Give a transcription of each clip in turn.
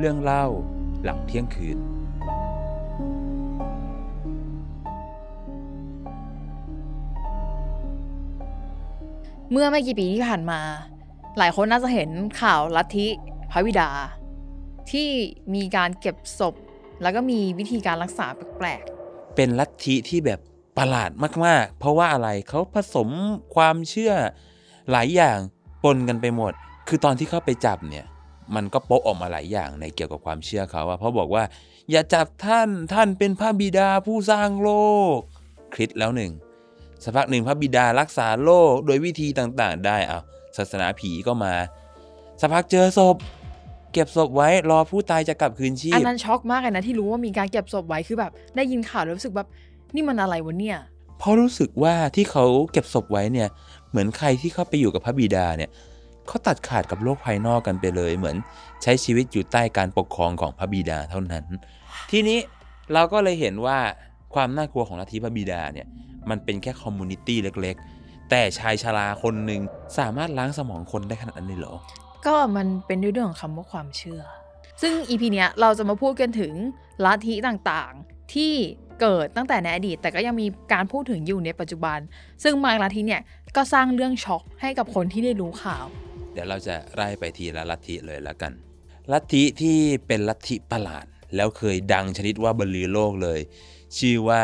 เรื่องเล่าหลังเที่ยงคืน เมื่อไม่กี่ปีที่ผ่านมา หลายคนน่าจะเห็นข่าวลัทธิพระวิดา ที่มีการเก็บศพ แล้วก็มีวิธีการรักษาแปลกเป็นลัทธิที่แบบประหลาดมากๆ เพราะว่าอะไรเขาผสมความเชื่อหลายอย่างปนกันไปหมด คือตอนที่เข้าไปจับเนี่ย มันก็โป๊ะออกมาหลายอย่างในเกี่ยวกับความเชื่อเขาว่าเพราะบอกว่า อย่าจับท่านท่านเป็นพระบิดาผู้สร้างโลก คริสแล้วหนึ่งสักพักหนึ่งพระบิดารักษาโลกโดยวิธีต่างๆ ได้เอาศาสนาผีก็มาสักพักเจอศพ เก็บศพไว้รอผู้ตายจะกลับคืนชีๆอันพนั้นช็อกมากเลยนะที่รู้ว่ามีการเก็บศพไว้คือแบบ ได้ยินข่าวแล้วรู้สึกแบบนี่มันอะไรวะเนี่ยเพราะรู้สึกว่าที่เขาเก็บศพไว้เนี่ย เหมือนใครที่เข้าไปอยู่กับพระบิดาเนี่ย เขาตัดขาดกับโลกภายนอกกันไปเลยเหมือน ใช้ชีวิตอยู่ใต้การปกครองของพระบิดาเท่านั้น ทีนี้เราก็เลยเห็นว่าความน่ากลัวของลัทธิพระบิดาเนี่ยมันเป็นแค่คอมมูนิตี้เล็กๆ แต่ชายชราคนหนึ่งสามารถล้างสมองคนได้ขนาดนั้นเลยเหรอ ก็มันเป็นด้วยเรื่องของคำว่าความเชื่อ ซึ่งอีพีเนี้ยเราจะมาพูดกันถึงลัทธิต่างๆ ที่เกิดตั้งแต่ในอดีต แต่ก็ยังมีการพูดถึงอยู่ในปัจจุบัน ซึ่งบางลัทธิเนี่ยก็สร้างเรื่องช็อกให้กับคนที่ได้รู้ข่าว ดี๋ยวเราจะไล่ไปทีละลัทธิเลยแล้วกัน ลัทธิที่เป็นลัทธิประหลาด แล้วเคยดังชนิดว่าบรรลือโลกเลย ชื่อว่า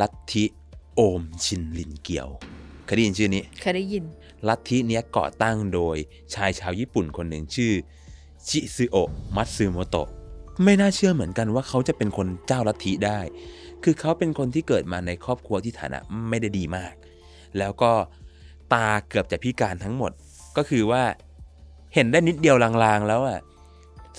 ลัทธิโอมชินลินเกียวเคยได้ยินชื่อนี้เคยได้ยิน ลัทธิเนี้ยก่อตั้งโดยชายชาวญี่ปุ่นคนหนึ่งชื่อ ชิซึโอะมัตสึโมโตะไม่น่าเชื่อเหมือนกันว่าเขาจะเป็นคนเจ้าลัทธิได้ คือเขาเป็นคนที่เกิดมาในครอบครัวที่ฐานะไม่ได้ดีมาก แล้วก็ตาเกือบจะพิการทั้งหมด ก็คือว่าเห็นได้นิดเดียวลางๆแล้วอะ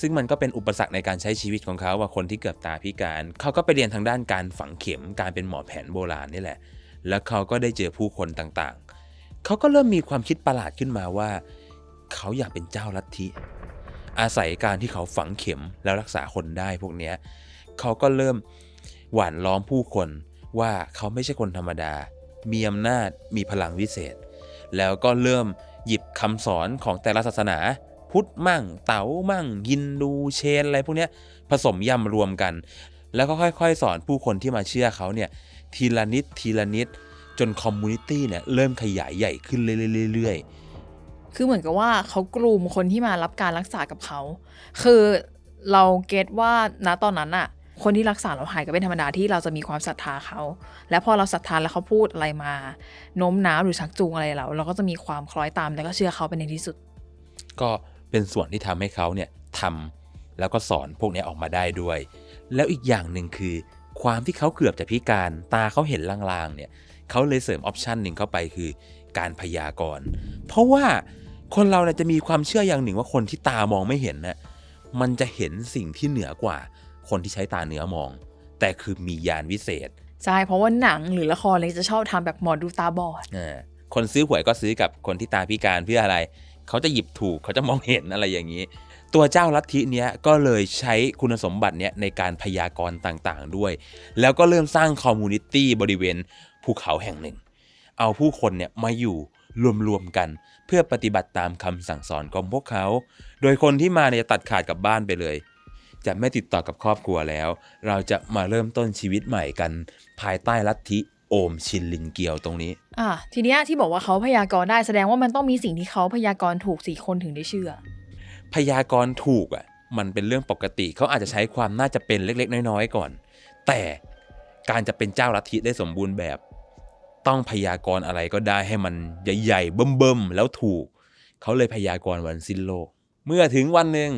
ซึ่งมันก็เป็นอุปสรรคในการใช้ชีวิตของเขาว่าคนที่เกือบตาพิการ เขาก็ไปเรียนทางด้านการฝังเข็มการเป็นหมอแผนโบราณนี่แหละ แล้วเขาก็ได้เจอผู้คนต่างๆ เขาก็เริ่มมีความคิดประหลาดขึ้นมาว่า เขาอยากเป็นเจ้าลัทธิ อาศัยการที่เขาฝังเข็มแล้วรักษาคนได้พวกเนี้ยเขาก็เริ่มหว่านล้อมผู้คนว่าเขาไม่ใช่คนธรรมดา มีอำนาจมีพลังวิเศษ แล้วก็เริ่ม หยิบคำสอนของแต่ละศาสนา พุทธมั่ง เต๋ามั่ง ยินดูเชนอะไรพวกเนี้ยผสมยำรวมกัน แล้วก็ค่อยๆ สอนผู้คนที่มาเชื่อเขาเนี่ยทีละนิดทีละนิดจนคอมมูนิตี้เนี่ยเริ่มขยายใหญ่ขึ้นเรื่อยๆ คือเหมือนกับว่าเขากลุ่มคนที่มารับการรักษากับเขา คือเราเก็ตว่าณตอนนั้นอะ คนที่รักษาเราหายก็เป็นธรรมดาที่เราจะมีความศรัทธาเขา และพอเราศรัทธาแล้วเขาพูดอะไรมาโน้มน้าวหรือชักจูงอะไรเรา เราก็จะมีความคล้อยตามแล้วก็เชื่อเขาไปในที่สุด ก็เป็นส่วนที่ทำให้เขาเนี่ยทำแล้วก็สอนพวกนี้ออกมาได้ด้วย แล้วอีกอย่างหนึ่งคือ ความที่เขาเกือบจะพิการตาเขาเห็นลางๆเนี่ยเขาเลยเสริมออปชันหนึ่งเข้าไปคือการพยากรณ์เพราะว่าคนเราเนี่ยจะมีความเชื่ออย่างหนึ่งว่าคนที่ตามองไม่เห็นน่ะมันจะเห็นสิ่งที่เหนือกว่า คนที่ใช้ตาเนื้อมอง แต่คือมียานวิเศษ ใช่ เพราะว่าหนังหรือละครเลยจะชอบทำแบบหมอดูตาบอดอ่าคนซื้อหวยก็ซื้อกับคนที่ตาพิการเพื่ออะไร เขาจะหยิบถูกเขาจะมองเห็นอะไรอย่างนี้ ตัวเจ้าลัทธิเนี้ยก็เลยใช้คุณสมบัติเนี้ยในการพยากรณ์ต่างๆด้วย แล้วก็เริ่มสร้างคอมมูนิตี้บริเวณภูเขาแห่งหนึ่ง เอาผู้คนเนี่ยมาอยู่รวมๆกันเพื่อปฏิบัติตามคำสั่งสอนของพวกเขา โดยคนที่มาเนี่ยจะตัดขาดกับบ้านไปเลย จะไม่ติดต่อกับครอบครัวแล้ว เราจะมาเริ่มต้นชีวิตใหม่กัน ภายใต้ลัทธิโอมชินลินเกียวตรงนี้ อะทีเนี้ยที่บอกว่าเขาพยากรณ์ได้แสดงว่ามันต้องมีสิ่งที่เขาพยากรณ์ถูกสี่คนถึงได้เชื่อ พยากรณ์ถูกอะมันเป็นเรื่องปกติเขาอาจจะใช้ความน่าจะเป็นเล็กๆ น้อยๆก่อน แต่การจะเป็นเจ้าลัทธิได้สมบูรณ์แบบ ต้องพยากรณ์อะไรก็ได้ให้มันใหญ่ๆเบิ่มๆแล้วถูก เขาเลยพยากรณ์วันสิ้นโลก เมื่อถึงวันหนึ่ง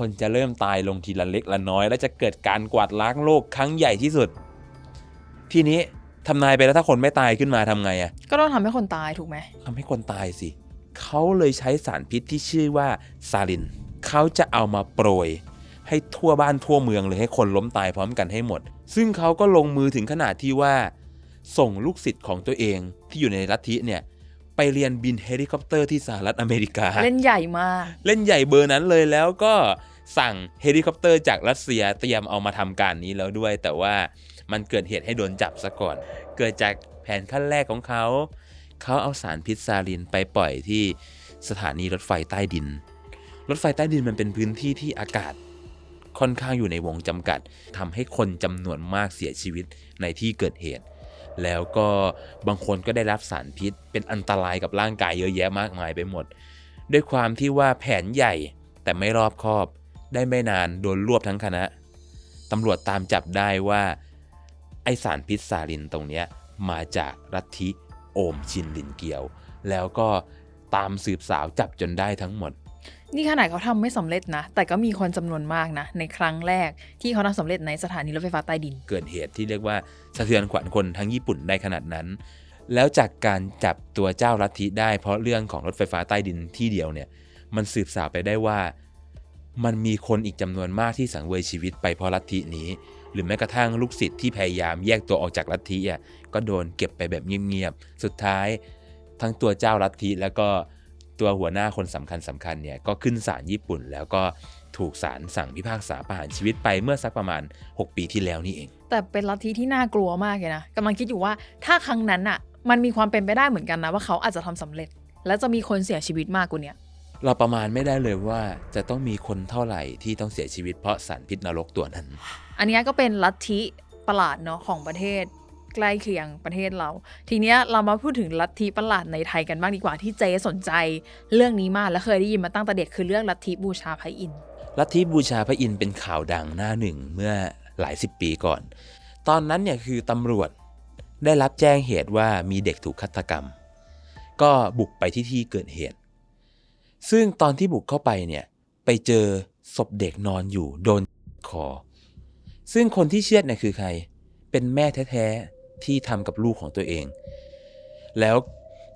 คนจะเริ่มตายลงทีละเล็กละน้อย และจะเกิดการกวาดล้างโลกครั้งใหญ่ที่สุด ทีนี้ทำนายไปแล้วถ้าคนไม่ตายขึ้นมาทำไงอะก็ต้องทำให้คนตายถูกไหมทำให้คนตายสิเขาเลยใช้สารพิษที่ชื่อว่าซาลินเขาจะเอามาโปรย ให้ทั่วบ้านทั่วเมืองเลยให้คนล้มตายพร้อมกันให้หมด ซึ่งเขาก็ลงมือถึงขนาดที่ว่า ส่งลูกศิษย์ของตัวเองที่อยู่ในลัทธิเนี่ยไปเรียนบินเฮลิคอปเตอร์ที่สหรัฐอเมริกา เล่นใหญ่มาก เล่นใหญ่เบอร์นั้นเลยแล้วก็ สั่งเฮลิคอปเตอร์จากรัสเซียเตรียมเอามาทำการนี้แล้วด้วย แต่ว่ามันเกิดเหตุให้โดนจับซะก่อน เกิดจากแผนขั้นแรกของเขา เขาเอาสารพิษซาลินไปปล่อยที่สถานีรถไฟใต้ดิน รถไฟใต้ดินมันเป็นพื้นที่ที่อากาศค่อนข้างอยู่ในวงจำกัดทำให้คนจำนวนมากเสียชีวิตในที่เกิดเหตุ แล้วก็บางคนก็ได้รับสารพิษ เป็นอันตรายกับร่างกายเยอะแยะมากมายไปหมด ด้วยความที่ว่าแผนใหญ่แต่ไม่รอบคอบ ได้ไม่นานโดนรวบทั้งคณะตำรวจตามจับได้ว่าไอสารพิษซาลินตรงเนี้ยมาจากลัทธิโอมชินลินเกียว แล้วก็ตามสืบสาวจับจนได้ทั้งหมด นี่ขนาดเขาทำไม่สำเร็จนะ แต่ก็มีคนจำนวนมากนะ ในครั้งแรกที่เขาทำสำเร็จในสถานีรถไฟฟ้าใต้ดิน เกิดเหตุที่เรียกว่าสะเทือนขวัญคนทั้งญี่ปุ่นได้ขนาดนั้น แล้วจากการจับตัวเจ้าลัทธิได้เพราะเรื่องของรถไฟฟ้าใต้ดินที่เดียวเนี่ย มันสืบสาวไปได้ว่า มันมีคนอีกจำนวนมากที่สังเวยชีวิตไปเพราะลัทธินี้ หรือแม้กระทั่งลูกศิษย์ที่พยายามแยกตัวออกจากลัทธิอะก็โดนเก็บไปแบบเงียบๆ สุดท้าย ทั้งตัวเจ้าลัทธิแล้วก็ตัวหัวหน้าคนสำคัญสำคัญเนี่ยก็ขึ้นศาลญี่ปุ่น แล้วก็ถูกศาลสั่งพิพากษาประหารชีวิตไปเมื่อสักประมาณ 6 ปีที่แล้วนี่เอง แต่เป็นลัทธิที่น่ากลัวมากเลยนะกำลังคิดอยู่ว่าถ้าครั้งนั้นอะมันมีความเป็นไปได้เหมือนกันนะว่าเขาอาจจะทำสำเร็จ และจะมีคนเสียชีวิตมากกว่านี้ เราประมาณไม่ได้เลยว่าจะต้องมีคนเท่าไหร่ที่ต้องเสียชีวิตเพราะสารพิษนรกตัวนั้น อันเนี้ยก็เป็นลัทธิประหลาดเนาะของประเทศใกล้เคียงประเทศเรา ทีเนี้ยเรามาพูดถึงลัทธิประหลาดในไทยกันบ้างดีกว่าที่เจสนใจเรื่องนี้มากและเคยได้ยินมาตั้งแต่เด็กคือเรื่องลัทธิบูชาพระอินทร์ลัทธิบูชาพระอินทร์เป็นข่าวดังหน้าหนึ่งเมื่อหลายสิบปีก่อน ตอนนั้นเนี่ยคือตำรวจได้รับแจ้งเหตุว่ามีเด็กถูกฆาตกรรม ก็บุกไปที่ที่เกิดเหตุ ซึ่งตอนที่บุกเข้าไปเนี่ย ไปเจอศพเด็กนอนอยู่โดนคอ ซึ่งคนที่เชือดเนี่ยคือใคร เป็นแม่แท้ๆ ที่ทำกับลูกของตัวเอง แล้ว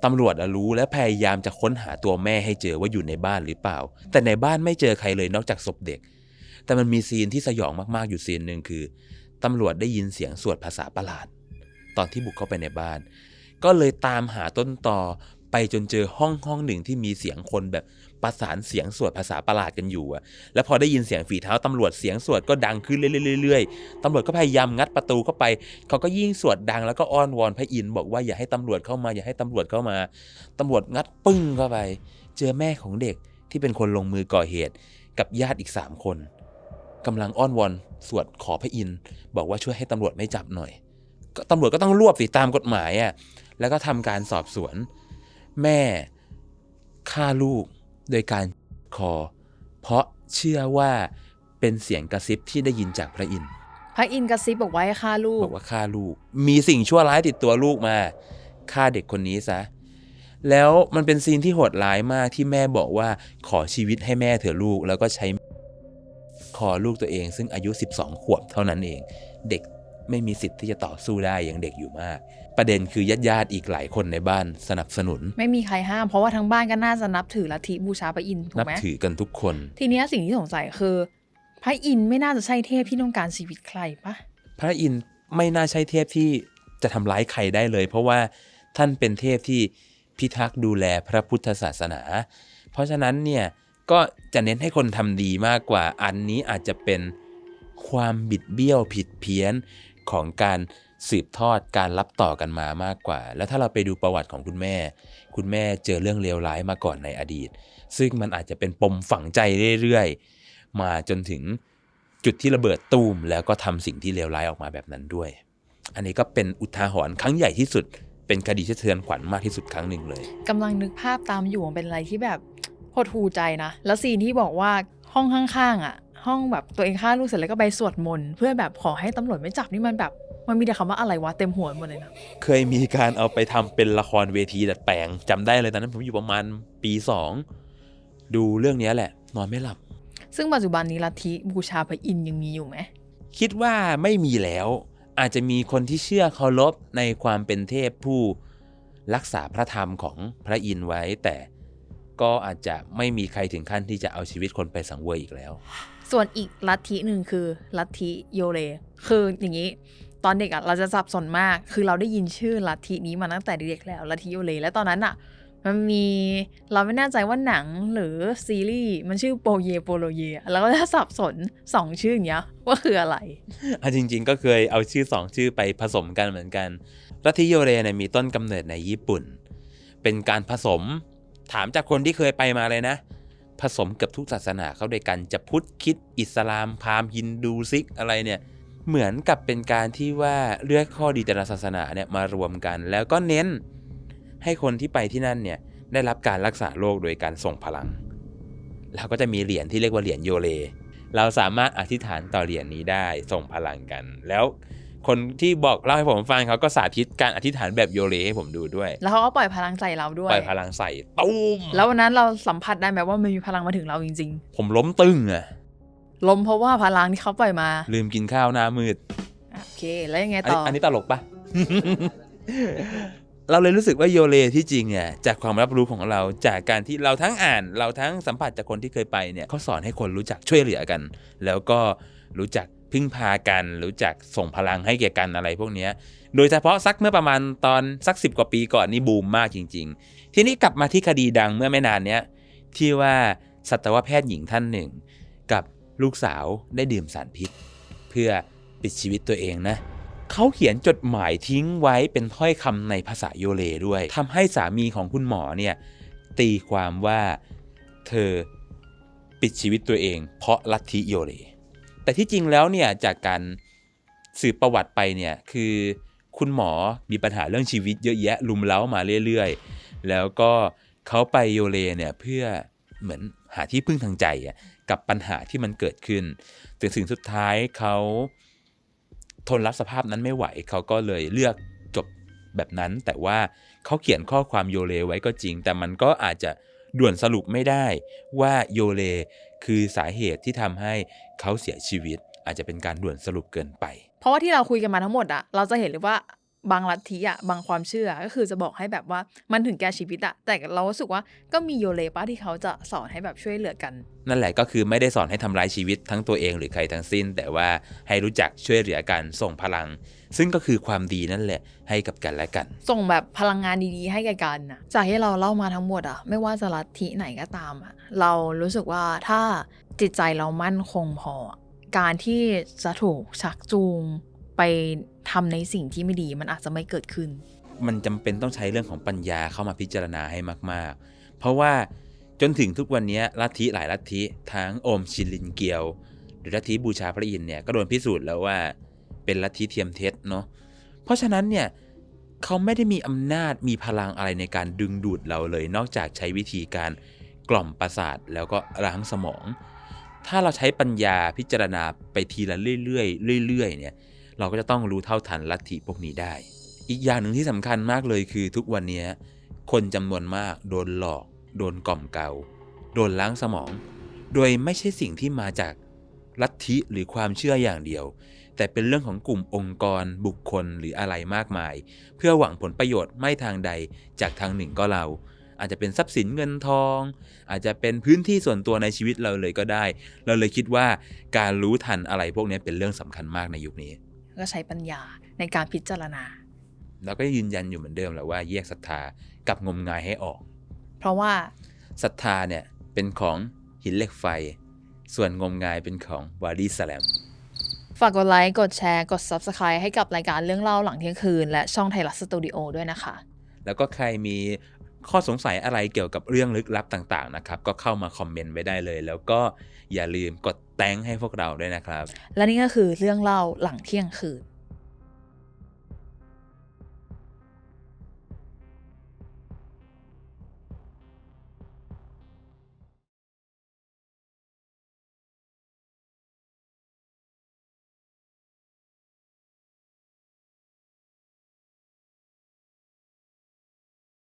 ตำรวจรู้และพยายามจะค้นหาตัวแม่ให้เจอว่าอยู่ในบ้านหรือเปล่า แต่ในบ้านไม่เจอใครเลยนอกจากศพเด็ก แต่มันมีซีนที่สยองมากๆอยู่ซีนหนึ่งคือตำรวจได้ยินเสียงสวดภาษาประหลาด ตอนที่บุกเข้าไปในบ้าน ก็เลยตามหาต้นต่อ ไปจนเจอห้องห้องหนึ่งที่มีเสียงคนแบบประสานเสียงสวดภาษาประหลาดกันอยู่อะแล้วพอได้ยินเสียงฝีเท้าตำรวจเสียงสวดก็ดังขึ้นเรื่อยๆตำรวจก็พยายามงัดประตูเข้าไป เขาก็ยิ่งสวดดังแล้วก็อ้อนวอนพระอินทร์บอกว่าอย่าให้ตำรวจเข้ามาอย่าให้ตำรวจเข้ามาตำรวจงัดปึ้งเข้าไป เจอแม่ของเด็กที่เป็นคนลงมือก่อเหตุกับญาติอีกสามคนกำลังอ้อนวอนสวดขอพระอินทร์บอกว่าช่วยให้ตำรวจไม่จับหน่อยตำรวจก็ต้องรวบสิตามกฎหมายอะแล้วก็ทำการสอบสวน แม่ฆ่าลูกโดยการคอ เพราะเชื่อว่าเป็นเสียงกระซิบที่ได้ยินจากพระอินทร์พระอินทร์กระซิบบอกไว้ให้ฆ่าลูบกอกว่าฆ่าลูก มีสิ่งชั่วร้ายติดตัวลูกมาฆ่าเด็กคนนี้ซะ แล้วมันเป็นซีนที่โหดร้ายมากที่แม่บอกว่าขอชีวิตให้แม่เถอะลูก แล้วก็ใช้คอลูกตัวเอง ซึ่งอายุ 12 ขวบเท่านั้นเอง เด็ก ไม่มีสิทธิ์ที่จะต่อสู้ได้ยังเด็กอยู่มาก ประเด็นคือญาติญาติๆอีกหลายคนในบ้านสนับสนุน ไม่มีใครห้ามเพราะว่าทั้งบ้านก็น่าจะนับถือลัทธิบูชาพระอินทร์ถูนักบไหมถือกันทุกคน ทีเนี้ยสิ่งที่สงสัยคือ พระอินทร์ไม่น่าจะใช่เทพที่ต้องการชีวิตใครปะพระอินทร์ไม่น่าใช่เทพที่จะทำร้ายใครได้เลย เพราะว่าท่านเป็นเทพที่พิทักษ์ดูแลพระพุทธศาสนา เพราะฉะนั้นเนี่ยก็จะเน้นให้คนทำดีมากกว่าอันนี้อาจจะเป็นความบิดเบี้ยวผิดเพี้ยน ของการสืบทอดการรับต่อกันมามากกว่า แล้วถ้าเราไปดูประวัติของคุณแม่ คุณแม่เจอเรื่องเลวร้ายมาก่อนในอดีต ซึ่งมันอาจจะเป็นปมฝังใจเรื่อยๆ มาจนถึงจุดที่ระเบิดตูมแล้วก็ทำสิ่งที่เลวร้ายออกมาแบบนั้นด้วย อันนี้ก็เป็นอุทาหรณ์ครั้งใหญ่ที่สุด เป็นคดีสะเทือนขวัญมากที่สุดครั้งหนึ่งเลยกำลังนึกภาพตามอยู่เป็นอะไรที่แบบหดหูใจนะ แล้วซีนที่บอกว่าห้องข้างๆอะ ห้องแบบตัวเองฆ่าลูกเสร็จแล้วก็ไปสวดมนต์เพื่อแบบขอให้ตำรวจไม่จับนี่มันแบบ มันมีแต่คำว่าอะไรวะเต็มหัวหมดเลยนะ เคยมีการเอาไปทำเป็นละครเวทีดัดแปลงจำได้เลยตอนนั้นผมอยู่ประมาณปีสองดูเรื่องนี้แหละ นอนไม่หลับ ซึ่งปัจจุบันนี้ลัทธิบูชาพระอินทร์ยังมีอยู่ไหมคิดว่าไม่มีแล้ว อาจจะมีคนที่เชื่อเคารพในความเป็นเทพผู้รักษาพระธรรมของพระอินทร์ไว้แต่ก็อาจจะไม่มีใครถึงขั้นที่จะเอาชีวิตคนไปสังเวยอีกแล้ว ส่วนอีกลัทธิหนึ่งคือลัทธิโยเล คืออย่างนี้ ตอนเด็กอะเราจะสับสนมาก คือเราได้ยินชื่อลัทธินี้มาตั้งแต่เด็กๆแล้วลัทธิโยเล และตอนนั้นอะมันมีเราไม่แน่ใจว่าหนังหรือซีรีส์มันชื่อโปเยโปโลเยแล้วก็จะสับสนสองชื่ออย่างเงี้ยว่าคืออะไรอะจริง ๆ ก็เคยเอาชื่อสองชื่อไปผสมกันเหมือนกันลัทธิโยเรเนี่ยมีต้นกำเนิดในญี่ปุ่น เป็นการผสมถามจากคนที่เคยไปมาเลยนะ ผสมกับทุกศาสนาเข้าด้วยกันจะพุทธคิดอิสลามพราหมณ์ฮินดูซิกอะไรเนี่ยเหมือนกับเป็นการที่ว่าเลือกข้อดีแต่ละศาสนาเนี่ยมารวมกัน แล้วก็เน้นให้คนที่ไปที่นั่นเนี่ยได้รับการรักษาโรคโดยการส่งพลัง แล้วก็จะมีเหรียญที่เรียกว่าเหรียญโยเล เราสามารถอธิษฐานต่อเหรียญนี้ได้ส่งพลังกัน แล้ว คนที่บอกเล่าให้ผมฟังเขาก็สาธิตการอธิษฐานแบบโยเลให้ผมดูด้วย แล้วเขาก็ปล่อยพลังใส่เราด้วย ปล่อยพลังใส่ตุ้มแล้ววันนั้นเราสัมผัสได้ไหมว่ามันมีพลังมาถึงเราจริงผมล้มตึงอะๆลมเพราะว่าพลังที่เขาปล่อยมา ลืมกินข้าวหน้ามืดอะโอเค แล้วยังไงอันต่นี้ออันนี้ตลกปะเราเลยรู้สึกว่าโยเลที่จริงเนี่ยจากความรับรู้ของเราจากการที่เราทั้งอ่าน เราทั้งสัมผัสจากคนที่เคยไปเนี่ยเขาสอนให้คนรู้จักช่วยเหลือกัน แล้วก็รู้จัก พึ่งพากันรู้จักส่งพลังให้แก่กันอะไรพวกนี้โดยเฉพาะสักเมื่อประมาณตอนสักสิบกว่าปีก่อนนี่บูมมากจริง ๆ ทีนี้กลับมาที่คดีดังเมื่อไม่นานเนี้ยที่ว่าสัตวแพทย์หญิงท่านหนึ่ง กับลูกสาวได้ดื่มสารพิษ เพื่อปิดชีวิตตัวเองนะเขาเขียนจดหมายทิ้งไว้เป็นถ้อยคำในภาษาโยเลด้วยทำให้สามีของคุณหมอเนี่ยตีความว่าเธอปิดชีวิตตัวเอง เพราะลัทธิโยเล แต่ที่จริงแล้วเนี่ยจากการสืบประวัติไปเนี่ยคือคุณหมอมีปัญหาเรื่องชีวิตเยอะแยะลุมเล้ามาเรื่อยๆ แล้วก็เขาไปโยเลเนี่ยเพื่อเหมือนหาที่พึ่งทางใจกับปัญหาที่มันเกิดขึ้นแต่สิ่งสุดท้ายเขาทนรับสภาพนั้นไม่ไหวเขาก็เลยเลือกจบแบบนั้น แต่ว่าเขาเขียนข้อความโยเลไว้ก็จริง แต่มันก็อาจจะด่วนสรุปไม่ได้ว่าโยเล คือสาเหตุที่ทำให้เขาเสียชีวิต อาจจะเป็นการด่วนสรุปเกินไป เพราะว่าที่เราคุยกันมาทั้งหมดอะเราจะเห็นเลยว่า บางลัทธิอะบางความเชื่อก็คือจะบอกให้แบบว่ามันถึงแก่ชีวิตอะแต่เรารู้สึกว่าก็มีโยเลป้าที่เขาจะสอนให้แบบช่วยเหลือกัน นั่นแหละก็คือไม่ได้สอนให้ทำร้ายชีวิตทั้งตัวเองหรือใครทั้งสิ้น แต่ว่าให้รู้จักช่วยเหลือกันส่งพลัง ซึ่งก็คือความดีนั่นแหละให้กับกันและกัน ส่งแบบพลังงานดีๆ ให้แก่กันนะจากที่เราเล่ามาทั้งหมดอะไม่ว่าจะลัทธิไหนก็ตามอะเรารู้สึกว่าถ้าจิตใจเรามั่นคงพอ การที่จะถูกชักจูงไป ทำในสิ่งที่ไม่ดีมันอาจจะไม่เกิดขึ้น มันจำเป็นต้องใช้เรื่องของปัญญาเข้ามาพิจารณาให้มาก ๆ เพราะว่าจนถึงทุกวันนี้ลัทธิหลายลัทธิทั้งโอมชินลินเกียว หรือลัทธิบูชาพระอินทร์เนี่ยก็โดนพิสูจน์แล้วว่าเป็นลัทธิเทียมเท็จเนาะเพราะฉะนั้นเนี่ยเขาไม่ได้มีอำนาจมีพลังอะไรในการดึงดูดเราเลย นอกจากใช้วิธีการกล่อมประสาทแล้วก็ล้างสมอง ถ้าเราใช้ปัญญาพิจารณาไปทีละเรื่อยๆเรื่อยๆเนี่ย เราก็จะต้องรู้เท่าทันลัทธิพวกนี้ได้ อีกอย่างหนึ่งที่สำคัญมากเลยคือทุกวันนี้คนจำนวนมากโดนหลอก โดนกล่อมเกลาโดนล้างสมอง โดยไม่ใช่สิ่งที่มาจากลัทธิหรือความเชื่ออย่างเดียว แต่เป็นเรื่องของกลุ่มองค์กร บุคคลหรืออะไรมากมาย เพื่อหวังผลประโยชน์ไม่ทางใดจากทางหนึ่งก็เรา อาจจะเป็นทรัพย์สินเงินทอง อาจจะเป็นพื้นที่ส่วนตัวในชีวิตเราเลยก็ได้ เราเลยคิดว่าการรู้ทันอะไรพวกนี้เป็นเรื่องสำคัญมากในยุคนี้ ก็ใช้ปัญญาในการพิจารณา แล้วก็ยืนยันอยู่เหมือนเดิมแหละว่าแยกศรัทธากับงมงายให้ออก เพราะว่าศรัทธาเนี่ยเป็นของหินเหล็กไฟ ส่วนงมงายเป็นของวาดีสแลมฝากกดไลค์ กดแชร์ กด Subscribe ให้กับรายการเรื่องเล่าหลังเที่ยงคืน และช่องไทยรัฐสตูดิโอด้วยนะคะ แล้วก็ใครมี ข้อสงสัยอะไรเกี่ยวกับเรื่องลึกลับต่างๆนะครับ ก็เข้ามาคอมเมนต์ไว้ได้เลย แล้วก็อย่าลืมกดแต้งให้พวกเราด้วยนะครับ และนี่ก็คือเรื่องเล่าหลังเที่ยงคืน